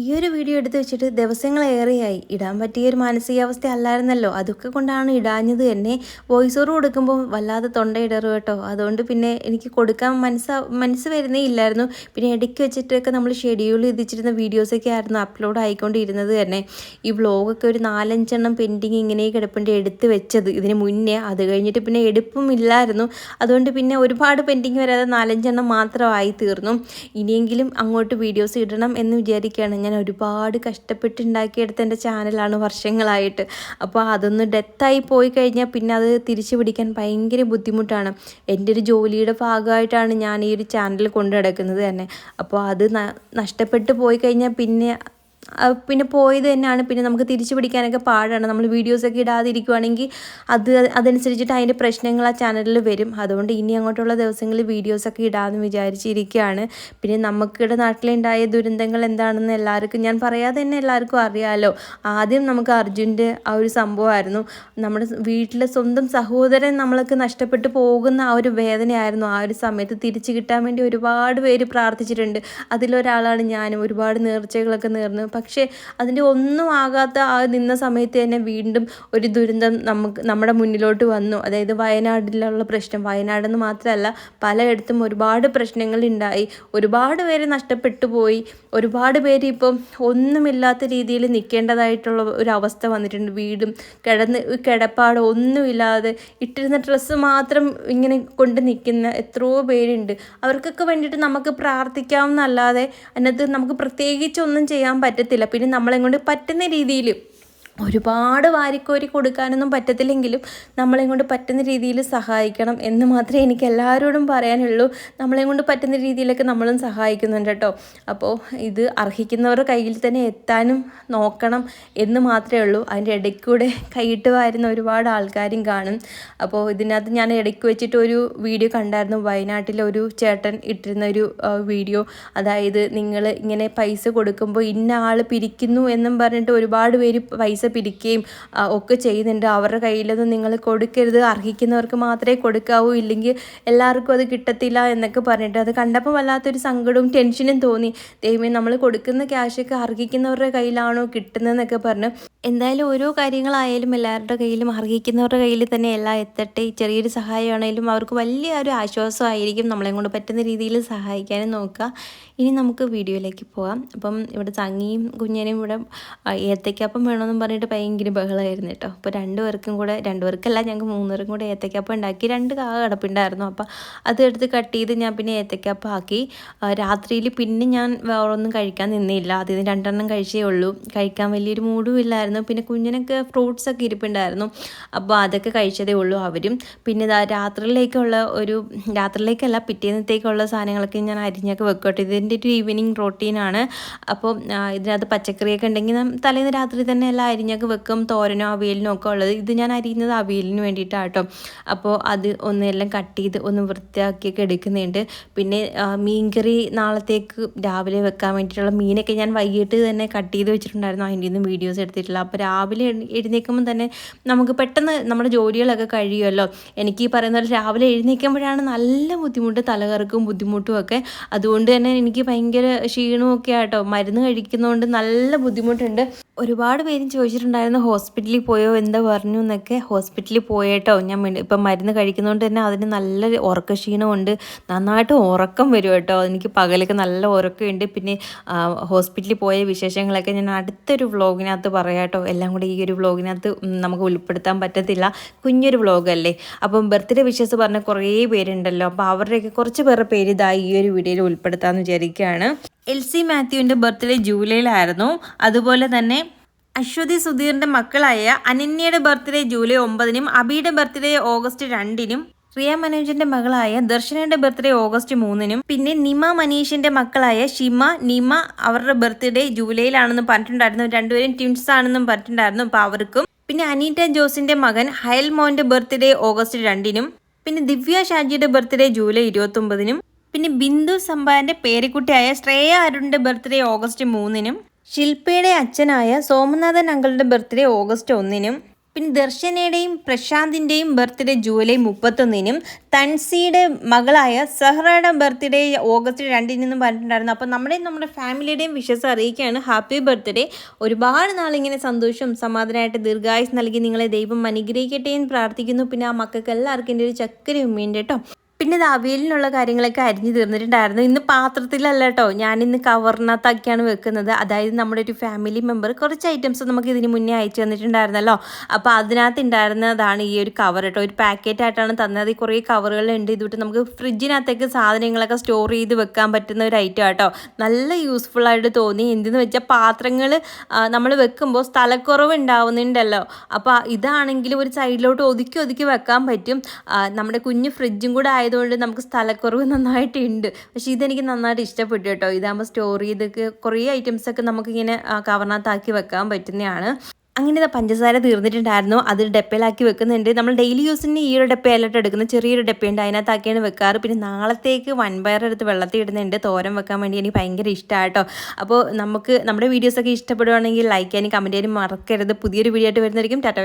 ഈ ഒരു വീഡിയോ എടുത്ത് വെച്ചിട്ട് ദിവസങ്ങളേറെയായി. ഇടാൻ പറ്റിയ ഒരു മാനസികാവസ്ഥ അല്ലായിരുന്നല്ലോ. അതൊക്കെ കൊണ്ടാണ് ഇടാഞ്ഞത്. എന്നെ വോയിസ് ഓവർ കൊടുക്കുമ്പോൾ വല്ലാതെ തൊണ്ടയിടറും കേട്ടോ. അതുകൊണ്ട് പിന്നെ എനിക്ക് കൊടുക്കാൻ മനസ്സ് മനസ്സ് വരുന്നേ ഇല്ലായിരുന്നു. പിന്നെ ഇടയ്ക്ക് വെച്ചിട്ടൊക്കെ നമ്മൾ ഷെഡ്യൂൾ ചെയ്തിച്ചിരുന്ന വീഡിയോസൊക്കെ ആയിരുന്നു അപ്ലോഡ് ആയിക്കൊണ്ടിരുന്നത് തന്നെ. ഈ വ്ലോഗൊക്കെ ഒരു നാലഞ്ചെണ്ണം പെൻഡിങ് ഇങ്ങനെ കിടപ്പുണ്ട് എടുത്ത് വെച്ചത്. ഇതിന് മുന്നേ അത് കഴിഞ്ഞിട്ട് പിന്നെ എടുപ്പും ഇല്ലായിരുന്നു. അതുകൊണ്ട് പിന്നെ ഒരുപാട് പെൻഡിങ് വരാതെ നാലഞ്ചെണ്ണം മാത്രമായി തീർന്നു ഇനിയെങ്കിലും അങ്ങോട്ട് വീഡിയോസ് ഇടണം എന്ന് വിചാരിക്കുകയാണ് ഞാൻ ഒരുപാട് കഷ്ടപ്പെട്ടുണ്ടാക്കിയെടുത്ത എന്റെ ചാനലാണ് വർഷങ്ങളായിട്ട്. അപ്പോൾ അതൊന്ന് ഡെത്തായി പോയി കഴിഞ്ഞാൽ പിന്നെ അത് തിരിച്ചു പിടിക്കാൻ ഭയങ്കര ബുദ്ധിമുട്ടാണ്. എന്റെ ഒരു ജോലിയുടെ ഭാഗമായിട്ടാണ് ഞാൻ ഈ ഒരു ചാനൽ കൊണ്ടു നടക്കുന്നത് തന്നെ. അപ്പോൾ അത് നഷ്ടപ്പെട്ടു പോയി കഴിഞ്ഞാൽ പിന്നെ പിന്നെ പോയത് തന്നെയാണ്. പിന്നെ നമുക്ക് തിരിച്ചു പിടിക്കാനൊക്കെ പാടാണ്. നമ്മൾ വീഡിയോസൊക്കെ ഇടാതിരിക്കുവാണെങ്കിൽ അത് അതനുസരിച്ചിട്ട് അതിന്റെ പ്രശ്നങ്ങൾ ആ ചാനലിൽ വരും. അതുകൊണ്ട് ഇനി അങ്ങോട്ടുള്ള ദിവസങ്ങളിൽ വീഡിയോസൊക്കെ ഇടാമെന്ന് വിചാരിച്ചിരിക്കുകയാണ്. പിന്നെ നമുക്കിവിടെ നാട്ടിലുണ്ടായ ദുരന്തങ്ങൾ എന്താണെന്ന് എല്ലാവർക്കും ഞാൻ പറയാതെ തന്നെ എല്ലാവർക്കും അറിയാമല്ലോ ആദ്യം നമുക്ക് അർജുന്റെ ആ ഒരു സംഭവമായിരുന്നു. നമ്മുടെ വീട്ടിലെ സ്വന്തം സഹോദരൻ നമ്മൾക്ക് നഷ്ടപ്പെട്ടു പോകുന്ന ആ ഒരു വേദനയായിരുന്നു. ആ ഒരു സമയത്ത് തിരിച്ചു കിട്ടാൻ വേണ്ടി ഒരുപാട് പേര് പ്രാർത്ഥിച്ചിട്ടുണ്ട്. അതിലൊരാളാണ് ഞാനും. ഒരുപാട് നേർച്ചകളൊക്കെ നേർന്നു പക്ഷേ അതിന്റെ ഒന്നും ആകാത്ത ആ നിന്ന സമയത്ത് തന്നെ വീണ്ടും ഒരു ദുരന്തം നമുക്ക് നമ്മുടെ മുന്നിലോട്ട് വന്നു. അതായത് വയനാട്ടിലുള്ള പ്രശ്നം. വയനാടെന്ന് മാത്രമല്ല പലയിടത്തും ഒരുപാട് പ്രശ്നങ്ങൾ ഉണ്ടായി. ഒരുപാട് പേര് നഷ്ടപ്പെട്ടു പോയി. ഒരുപാട് പേര് ഇപ്പം ഒന്നുമില്ലാത്ത രീതിയിൽ നിൽക്കേണ്ടതായിട്ടുള്ള ഒരു അവസ്ഥ വന്നിട്ടുണ്ട്. വീടും കിടന്ന് കിടപ്പാട് ഒന്നുമില്ലാതെ ഇട്ടിരുന്ന ഡ്രസ്സ് മാത്രം ഇങ്ങനെ കൊണ്ട് നിൽക്കുന്ന എത്രയോ പേരുണ്ട്. അവർക്കൊക്കെ വേണ്ടിയിട്ട് നമുക്ക് പ്രാർത്ഥിക്കാവുന്നല്ലാതെ അതിനകത്ത് നമുക്ക് പ്രത്യേകിച്ചൊന്നും ചെയ്യാൻ പറ്റത്തില്ല. പിന്നെ നമ്മളെ കൊണ്ട് പറ്റുന്ന രീതിയിൽ ഒരുപാട് വാരിക്കോരി കൊടുക്കാനൊന്നും പറ്റത്തില്ലെങ്കിലും നമ്മളെ കൊണ്ട് പറ്റുന്ന രീതിയിൽ സഹായിക്കണം എന്ന് മാത്രമേ എനിക്ക് എല്ലാവരോടും പറയാനുള്ളൂ. നമ്മളെ കൊണ്ട് പറ്റുന്ന രീതിയിലൊക്കെ നമ്മളും സഹായിക്കുന്നുണ്ട് കേട്ടോ. അപ്പോൾ ഇത് അർഹിക്കുന്നവരുടെ കയ്യിൽ തന്നെ എത്താനും നോക്കണം എന്ന് മാത്രമേ ഉള്ളൂ. അതിന്റെ ഇടയ്ക്കൂടെ കൈയിട്ട് വാരുന്ന ഒരുപാട് ആൾക്കാരും കാണും. അപ്പോൾ ഇതിനകത്ത് ഞാൻ ഇടയ്ക്ക് വെച്ചിട്ട് ഒരു വീഡിയോ കണ്ടായിരുന്നു. വയനാട്ടിലെ ഒരു ചേട്ടൻ ഇട്ടിരുന്ന ഒരു വീഡിയോ. അതായത് നിങ്ങൾ ഇങ്ങനെ പൈസ കൊടുക്കുമ്പോൾ ഇന്ന ആൾ പിരിക്കുന്നു എന്നും പറഞ്ഞിട്ട് ഒരുപാട് പേര് പൈസ പിരിക്കുകയും ഒക്കെ ചെയ്യുന്നുണ്ട്. അവരുടെ കയ്യിലൊന്നും നിങ്ങൾ കൊടുക്കരുത്. അർഹിക്കുന്നവർക്ക് മാത്രമേ കൊടുക്കാവൂ. ഇല്ലെങ്കിൽ എല്ലാവർക്കും അത് കിട്ടത്തില്ല എന്നൊക്കെ പറഞ്ഞിട്ട് അത് കണ്ടപ്പോൾ വല്ലാത്തൊരു സങ്കടവും ടെൻഷനും തോന്നി. ദൈവമേ നമ്മൾ കൊടുക്കുന്ന ക്യാഷൊക്കെ അർഹിക്കുന്നവരുടെ കയ്യിലാണോ കിട്ടുന്നതെന്നൊക്കെ പറഞ്ഞ് എന്തായാലും ഓരോ കാര്യങ്ങളായാലും എല്ലാവരുടെ കയ്യിലും അർഹിക്കുന്നവരുടെ കയ്യിൽ തന്നെ എല്ലാം എത്തട്ടെ. ചെറിയൊരു സഹായമാണെങ്കിലും അവർക്ക് വലിയ ഒരു ആശ്വാസമായിരിക്കും. നമ്മളെ കൊണ്ട് പറ്റുന്ന രീതിയിൽ സഹായിക്കാനും നോക്കുക. ഇനി നമുക്ക് വീഡിയോയിലേക്ക് പോകാം. അപ്പം ഇവിടെ തങ്ങിയും കുഞ്ഞിനെയും ഇവിടെ ഏത്തയ്ക്കാപ്പം വേണമെന്നും പറഞ്ഞിട്ട് ഭയങ്കര ബഹളമായിരുന്നു കേട്ടോ. അപ്പോൾ രണ്ടുപേർക്കും കൂടെ രണ്ടുപേർക്കല്ല ഞങ്ങൾക്ക് മൂന്നുപേർക്കും കൂടെ ഏത്തയ്ക്കാപ്പം ഉണ്ടാക്കി. രണ്ട് കാ കിടപ്പുണ്ടായിരുന്നു. അപ്പോൾ അത് എടുത്ത് കട്ട് ചെയ്ത് ഞാൻ പിന്നെ ഏത്തയ്ക്കാപ്പം ആക്കി. രാത്രിയിൽ പിന്നെ ഞാൻ വേറൊന്നും കഴിക്കാൻ നിന്നില്ല. അതിന് രണ്ടെണ്ണം കഴിച്ചേ ഉള്ളൂ. കഴിക്കാൻ വലിയൊരു മൂടും പിന്നെ കുഞ്ഞിനൊക്കെ ഫ്രൂട്ട്സ് ഒക്കെ ഇരിപ്പുണ്ടായിരുന്നു. അപ്പോൾ അതൊക്കെ കഴിച്ചതേ ഉള്ളൂ അവരും. പിന്നെ രാത്രിയിലേക്കുള്ള ഒരു രാത്രിയിലേക്കല്ല പിറ്റേന്നത്തേക്കുള്ള സാധനങ്ങളൊക്കെ ഞാൻ അരിഞ്ഞൊക്കെ വെക്കട്ടെ. ഇതിന്റെ ഒരു ഈവനിങ് റൊട്ടീനാണ് അപ്പോൾ ഇതിനകത്ത് പച്ചക്കറിയൊക്കെ ഉണ്ടെങ്കിൽ തലേന്ന് രാത്രി തന്നെ എല്ലാം അരിഞ്ഞൊക്കെ വെക്കും. തോരനോ അവിയലിനോ ഒക്കെ ഉള്ളത്. ഇത് ഞാൻ അരിയുന്നത് അവിയലിന് വേണ്ടിയിട്ടാണ് കേട്ടോ അപ്പോൾ അത് ഒന്നെല്ലാം കട്ട് ചെയ്ത് ഒന്ന് വൃത്തിയാക്കിയൊക്കെ എടുക്കുന്നുണ്ട്. പിന്നെ മീൻകറി നാളത്തേക്ക് രാവിലെ വെക്കാൻ വേണ്ടിയിട്ടുള്ള മീനൊക്കെ ഞാൻ വൈകിട്ട് തന്നെ കട്ട് ചെയ്ത് വെച്ചിട്ടുണ്ടായിരുന്നു. അതിന്റെ ഒന്നും വീഡിയോസ് എടുത്തിട്ടില്ല. അപ്പോൾ രാവിലെ എഴുന്ന- എഴുന്നേൽക്കുമ്പോൾ തന്നെ നമുക്ക് പെട്ടെന്ന് നമ്മുടെ ജോലികളൊക്കെ കഴിയുമല്ലോ. എനിക്ക് ഈ പറയുന്ന പോലെ രാവിലെ എഴുന്നേൽക്കുമ്പോഴാണ് നല്ല ബുദ്ധിമുട്ട് തലകറക്കും ബുദ്ധിമുട്ടും ഒക്കെ. അതുകൊണ്ട് തന്നെ എനിക്ക് ഭയങ്കര ക്ഷീണമൊക്കെ ആട്ടോ. മരുന്ന് കഴിക്കുന്നതുകൊണ്ട് നല്ല ബുദ്ധിമുട്ടുണ്ട്. ഒരുപാട് പേരും ചോദിച്ചിട്ടുണ്ടായിരുന്നു ഹോസ്പിറ്റലിൽ പോയോ? എന്താ പറഞ്ഞു? എന്നൊക്കെ. ഹോസ്പിറ്റലിൽ പോയേട്ടോ. ഞാൻ ഇപ്പം മരുന്ന് കഴിക്കുന്നതുകൊണ്ട് തന്നെ അതിന് നല്ല ഉറക്കക്ഷീണമുണ്ട് നന്നായിട്ട് ഉറക്കം വരും കേട്ടോ. എനിക്ക് പകലൊക്കെ നല്ല ഉറക്കമുണ്ട്. പിന്നെ ഹോസ്പിറ്റലിൽ പോയ വിശേഷങ്ങളൊക്കെ ഞാൻ അടുത്തൊരു വ്ളോഗിനകത്ത് പറയാം കേട്ടോ. എല്ലാം കൂടി ഈ ഒരു വ്ളോഗിനകത്ത് നമുക്ക് ഉൾപ്പെടുത്താൻ പറ്റത്തില്ല. കുഞ്ഞൊരു വ്ളോഗല്ലേ. അപ്പം ബർത്ത്ഡേ വിഷസ് പറഞ്ഞ കുറേ പേരുണ്ടല്ലോ. അപ്പം അവരുടെയൊക്കെ കുറച്ച് പേരുടെ പേര് ഇതായി ഈ ഒരു വീഡിയോയിൽ ഉൾപ്പെടുത്താമെന്ന് വിചാരിക്കുകയാണ്. എൽ സി മാത്യുവിന്റെ ബർത്ത്ഡേ ജൂലൈയിലായിരുന്നു. അതുപോലെ തന്നെ അശ്വതി സുധീറിന്റെ മക്കളായ അനന്യയുടെ ബർത്ത്ഡേ ജൂലൈ ഒമ്പതിനും അബിയുടെ ബർത്ത്ഡേ ഓഗസ്റ്റ് രണ്ടിനും റിയ മനോജിന്റെ മകളായ ദർശനയുടെ ബർത്ത്ഡേ ഓഗസ്റ്റ് മൂന്നിനും പിന്നെ നിമ മനീഷിന്റെ മക്കളായ ഷിമ നിമ അവരുടെ ബർത്ത്ഡേ ജൂലൈയിലാണെന്ന് പറഞ്ഞിട്ടുണ്ടായിരുന്നു. രണ്ടുപേരും ട്വിൻസ് ആണെന്നും പറഞ്ഞിട്ടുണ്ടായിരുന്നു അപ്പോൾ അവർക്കും. പിന്നെ അനീറ്റ ജോസിന്റെ മകൻ ഹയൽ മോന്റെ ബർത്ത്ഡേ ഓഗസ്റ്റ് രണ്ടിനും പിന്നെ ദിവ്യ ഷാജിയുടെ ബർത്ത്ഡേ ജൂലൈ ഇരുപത്തൊമ്പതിനും പിന്നെ ബിന്ദു സമ്പാന്റെ പേരക്കുട്ടിയായ ശ്രേയ അരുണിന്റെ ബർത്ത്ഡേ ഓഗസ്റ്റ് മൂന്നിനും ശില്പയുടെ അച്ഛനായ സോമനാഥൻ അങ്കിളുടെ ബർത്ത്ഡേ ഓഗസ്റ്റ് ഒന്നിനും പിന്നെ ദർശനയുടെയും പ്രശാന്തിന്റെയും ബർത്ത്ഡേ ജൂലൈ മുപ്പത്തൊന്നിനും തൻസിയുടെ മകളായ സഹ്റയുടെ ബർത്ത്ഡേ ഓഗസ്റ്റ് രണ്ടിനും പറഞ്ഞിട്ടുണ്ടായിരുന്നു. അപ്പോൾ നമ്മുടെയും നമ്മുടെ ഫാമിലിയുടെയും വിശ്വസം അറിയിക്കുകയാണ്. Happy birthday. ഒരുപാട് നാളിങ്ങനെ സന്തോഷം സമാധാനമായിട്ട് ദീർഘായുസ് നൽകി നിങ്ങളെ ദൈവം അനുഗ്രഹിക്കട്ടെ എന്ന് പ്രാർത്ഥിക്കുന്നു. പിന്നെ ആ മക്കൾക്ക് എല്ലാവർക്കും എന്റെ ഒരു ചക്കര ഉമ്മയുണ്ട് കേട്ടോ. പിന്നെ ഇത് അവിയലിനുള്ള കാര്യങ്ങളൊക്കെ അരിഞ്ഞു തീർന്നിട്ടുണ്ടായിരുന്നു. ഇന്ന് പാത്രത്തിലല്ല കേട്ടോ ഞാനിന്ന് കവറിനകത്താക്കിയാണ് വെക്കുന്നത്. അതായത് നമ്മുടെ ഒരു ഫാമിലി മെമ്പർ കുറച്ച് ഐറ്റംസ് നമുക്ക് ഇതിന് മുന്നേ അയച്ചു തന്നിട്ടുണ്ടായിരുന്നല്ലോ. അപ്പോൾ അതിനകത്ത് ഉണ്ടായിരുന്നതാണ് ഈ ഒരു കവർ കേട്ടോ ഒരു പാക്കറ്റ് ആയിട്ടാണ് തന്നത്. ഈ കുറേ കവറുകളുണ്ട് ഇതുവിട്ട് നമുക്ക് ഫ്രിഡ്ജിനകത്തേക്ക് സാധനങ്ങളൊക്കെ സ്റ്റോർ ചെയ്ത് വെക്കാൻ പറ്റുന്ന ഒരു ഐറ്റം കേട്ടോ നല്ല യൂസ്ഫുൾ ആയിട്ട് തോന്നി. എന്തെന്ന് വെച്ചാൽ പാത്രങ്ങൾ നമ്മൾ വെക്കുമ്പോൾ സ്ഥലക്കുറവ് ഉണ്ടാവുന്നുണ്ടല്ലോ. അപ്പോൾ ഇതാണെങ്കിൽ ഒരു സൈഡിലോട്ട് ഒതുക്കി ഒതുക്കി വെക്കാൻ പറ്റും. നമ്മുടെ കുഞ്ഞ് ഫ്രിഡ്ജും കൂടെ ആയതുകൊണ്ട് നമുക്ക് സ്ഥലക്കുറവ് നന്നായിട്ടുണ്ട്. പക്ഷേ ഇതെനിക്ക് നന്നായിട്ട് ഇഷ്ടപ്പെട്ടു കേട്ടോ. ഇതാകുമ്പോൾ സ്റ്റോർ ചെയ്തൊക്കെ കുറേ ഐറ്റംസൊക്കെ നമുക്കിങ്ങനെ ആ, കവറിനകത്താക്കി വെക്കാൻ പറ്റുന്നതാണ്. അങ്ങനെ ഇതാ പഞ്ചസാര തീർന്നിട്ടുണ്ടായിരുന്നു. അത് ഡപ്പയിലാക്കി വെക്കുന്നുണ്ട്. നമ്മൾ ഡെയിലി യൂസിന് ഈ ഒരു ഡപ്പയിലോട്ട് എടുക്കുന്ന ചെറിയൊരു ഡപ്പയുണ്ട്. അതിനകത്താക്കിയാണ് വെക്കാറ്. പിന്നെ നാളത്തേക്ക് വൻപയറെടുത്ത് വെള്ളത്തിൽ ഇടുന്നുണ്ട്. തോരൻ വെക്കാൻ വേണ്ടി എനിക്ക് ഭയങ്കര ഇഷ്ടമായിട്ടോ അപ്പോൾ നമുക്ക് നമ്മുടെ വീഡിയോസൊക്കെ ഇഷ്ടപ്പെടുവാണെങ്കിൽ ലൈക്ക് ചെയ്യാനും കമന്റ് ചെയ്യാനും മറക്കരുത്. പുതിയൊരു വീഡിയോ ആയിട്ട് വരുന്നതായിരിക്കും. ടാറ്റ